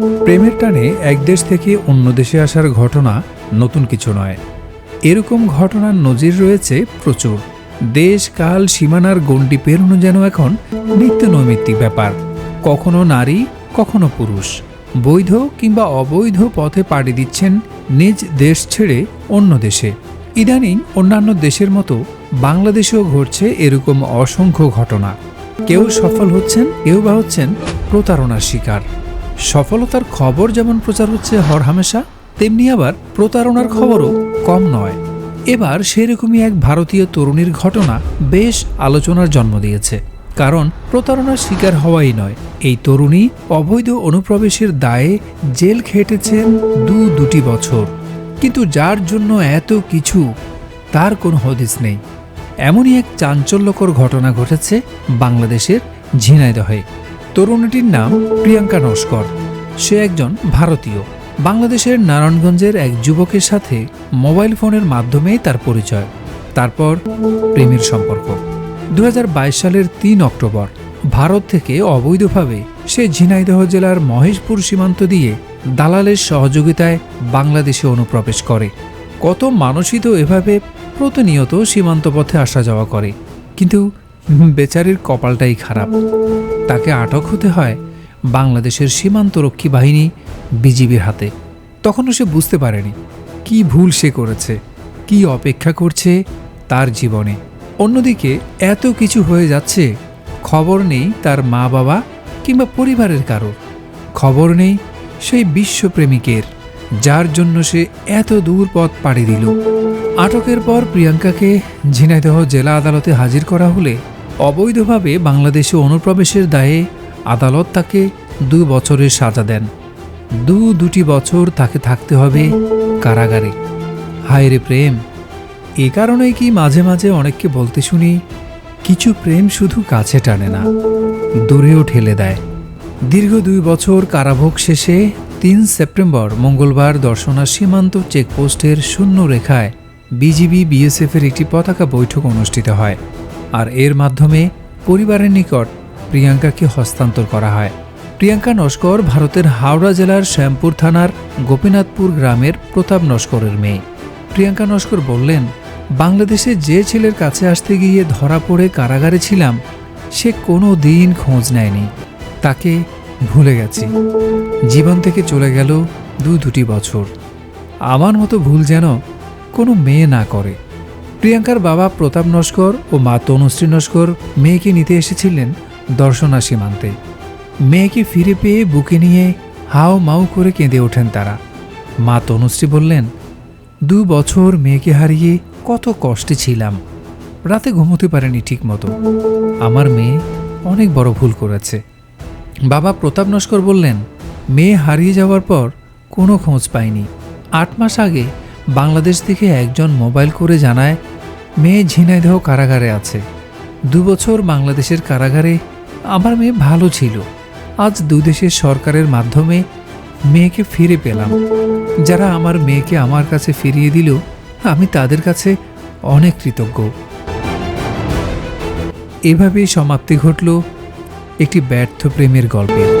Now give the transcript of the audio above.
প্রেমের টানে এক দেশ থেকে অন্য দেশে আসার ঘটনা নতুন কিছু নয়। এরকম ঘটনার নজির রয়েছে প্রচুর। দেশ, কাল, সীমানার গণ্ডি পেরোনো যেন এখন নিত্য নৈমিত্তিক ব্যাপার। কখনো নারী, কখনো পুরুষ। বৈধ কিংবা অবৈধ পথে পাড়ি দিচ্ছেন নিজ দেশ ছেড়ে অন্য দেশে। ইদানিং অন্যান্য দেশের মতো বাংলাদেশেও ঘটছে এরকম অসংখ্য ঘটনা। কেউ সফল হচ্ছেন, কেউ বা হচ্ছেন প্রতারণার শিকার। সফলতার খবর যেমন প্রচার হচ্ছে হরহামেশা তেমনি আবার প্রতারণার খবরও কম নয়। এবার সেরকমই এক ভারতীয় তরুণীর ঘটনা বেশ আলোচনার জন্ম দিয়েছে। কারণ প্রতারণার শিকার হওয়াই নয়, এই তরুণী অবৈধ অনুপ্রবেশের দায়ে জেল খেটেছেন দু দুটি বছর। কিন্তু যার জন্য এত কিছু, তার কোনো হদিস নেই। এমনই এক চাঞ্চল্যকর ঘটনা ঘটেছে বাংলাদেশের ঝিনাইদহে। তরুণীটির নাম প্রিয়াঙ্কা নস্কর। সে একজন ভারতীয়। বাংলাদেশের নারায়ণগঞ্জের এক যুবকের সাথে মোবাইল ফোনের মাধ্যমেই তার পরিচয়। তারপর প্রেমের সম্পর্ক। দু হাজার বাইশ সালের তিন অক্টোবর, ভারত থেকে অবৈধভাবে সে ঝিনাইদহ জেলার মহেশপুর সীমান্ত দিয়ে দালালের সহযোগিতায় বাংলাদেশে অনুপ্রবেশ করে। কত মানুষই তো এভাবে প্রতিনিয়ত সীমান্ত পথে আসা যাওয়া করে। কিন্তু বেচারির কপালটাই খারাপ। তাকে আটক হতে হয় বাংলাদেশের সীমান্তরক্ষী বাহিনী বিজিবির হাতে। তখনও সে বুঝতে পারেনি কি ভুল সে করেছে, কি অপেক্ষা করছে তার জীবনে। অন্যদিকে এত কিছু হয়ে যাচ্ছে, খবর নেই তার মা বাবা কিংবা পরিবারের কারোর খবর নেই সেই বিশ্বপ্রেমিকের। যার জন্য সে এত দূর পথ পাড়ি দিল। আটকের পর প্রিয়াঙ্কাকে ঝিনাইদহ জেলা আদালতে হাজির করা হলে অবৈধভাবে বাংলাদেশে অনুপ্রবেশের দায়ে আদালত তাকে দু বছরের সাজা দেন। দু দুটি বছর তাকে থাকতে হবে কারাগারে। হায়রে প্রেম! এ কারণেই কি মাঝে মাঝে অনেককে বলতে শুনি, কিছু প্রেম শুধু কাছে টানে না, দূরেও ঠেলে দেয়। দীর্ঘ দুই বছর কারাভোগ শেষে তিন সেপ্টেম্বর, মঙ্গলবার দর্শনা সীমান্ত চেকপোস্টের শূন্য রেখায় বিজিবি বিএসএফের একটি পতাকা বৈঠক অনুষ্ঠিত হয়। আর এর মাধ্যমে পরিবারের নিকট প্রিয়াঙ্কাকে হস্তান্তর করা হয়। প্রিয়াঙ্কা নস্কর ভারতের হাওড়া জেলার শ্যামপুর থানার গোপীনাথপুর গ্রামের প্রতাপ নস্করের মেয়ে। প্রিয়াঙ্কা নস্কর বললেন, বাংলাদেশে যে ছেলের কাছে আসতে গিয়ে ধরা পড়ে কারাগারে ছিলাম, সে কোনো দিন খোঁজ নেয়নি। তাকে ভুলে গেছি। জীবন থেকে চলে গেল দু দুটি বছর। আমার মতো ভুল যেন কোনো মেয়ে না করে। প্রিয়াঙ্কার বাবা প্রতাপ নস্কর ও মা তনুশ্রী নস্কর মেয়েকে নিতে এসেছিলেন দর্শনা সীমান্তে। মেয়েকে ফিরে পেয়ে বুকে নিয়ে হাও মাও করে কেঁদে ওঠেন তারা। মা তনুশ্রী বললেন, দু বছর মেয়েকে হারিয়ে কত কষ্টে ছিলাম। রাতে ঘুমোতে পারেনি ঠিক মতো আমার মেয়ে অনেক বড় ভুল করেছে। বাবা প্রতাপ নস্কর বললেন, মেয়ে হারিয়ে যাওয়ার পর কোনো খোঁজ পায়নি আট মাস আগে বাংলাদেশ থেকে একজন মোবাইল করে জানায়, মেয়ে ঝিনাইদহ কারাগারে আছে। দু বছর বাংলাদেশের কারাগারে আমার মেয়ে ভালো ছিল। আজ দুই দেশের সরকারের মাধ্যমে মেয়েকে ফিরে পেলাম। যারা আমার মেয়েকে আমার কাছে ফিরিয়ে দিল, আমি তাদের কাছে অনেক কৃতজ্ঞ। এভাবেই সমাপ্তি ঘটল একটি ব্যর্থ প্রেমের গল্পের।